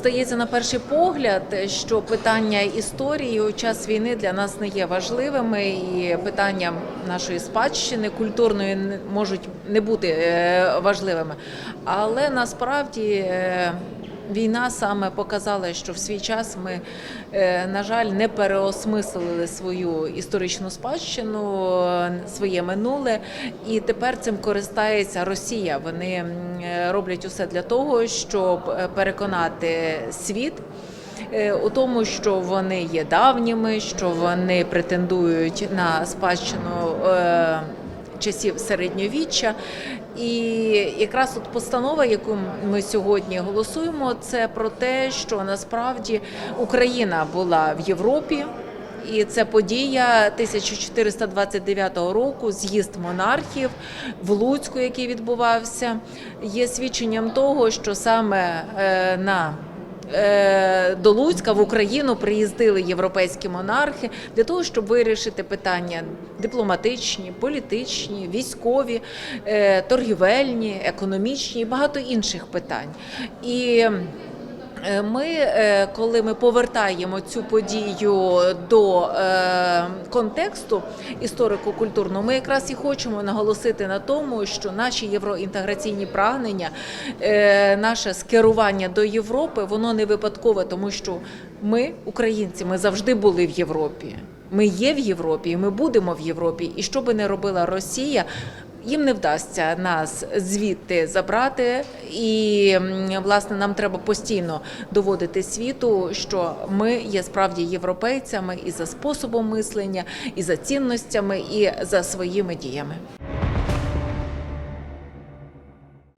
Здається, на перший погляд, що питання історії у час війни для нас не є важливими, і питання нашої спадщини культурної можуть не бути е, важливими. Але насправді е, війна саме показала, що в свій час ми, е, на жаль, не переосмислили свою історичну спадщину, е, своє минуле, і тепер цим користається Росія. Вони е, роблять усе для того, щоб переконати світ. У тому, що вони є давніми, що вони претендують на спадщину часів середньовіччя. І якраз от постанова, яку ми сьогодні голосуємо, це про те, що насправді Україна була в Європі. І це подія 1429 року, з'їзд монархів в Луцьку, який відбувався, є свідченням того, що саме е, на до Луцька в Україну приїздили європейські монархи для того, щоб вирішити питання дипломатичні, політичні, військові, е, торгівельні, економічні і багато інших питань. І Е, Ми, е, коли ми повертаємо цю подію до е, контексту історико-культурного, ми якраз і хочемо наголосити на тому, що наші євроінтеграційні прагнення, е, наше скерування до Європи, воно не випадкове, тому що ми, українці, ми завжди були в Європі. Ми є в Європі, і ми будемо в Європі. І що би не робила Росія, їм не вдасться нас звідти забрати, і власне нам треба постійно доводити світу, що ми є справді європейцями і за способом мислення, і за цінностями, і за своїми діями.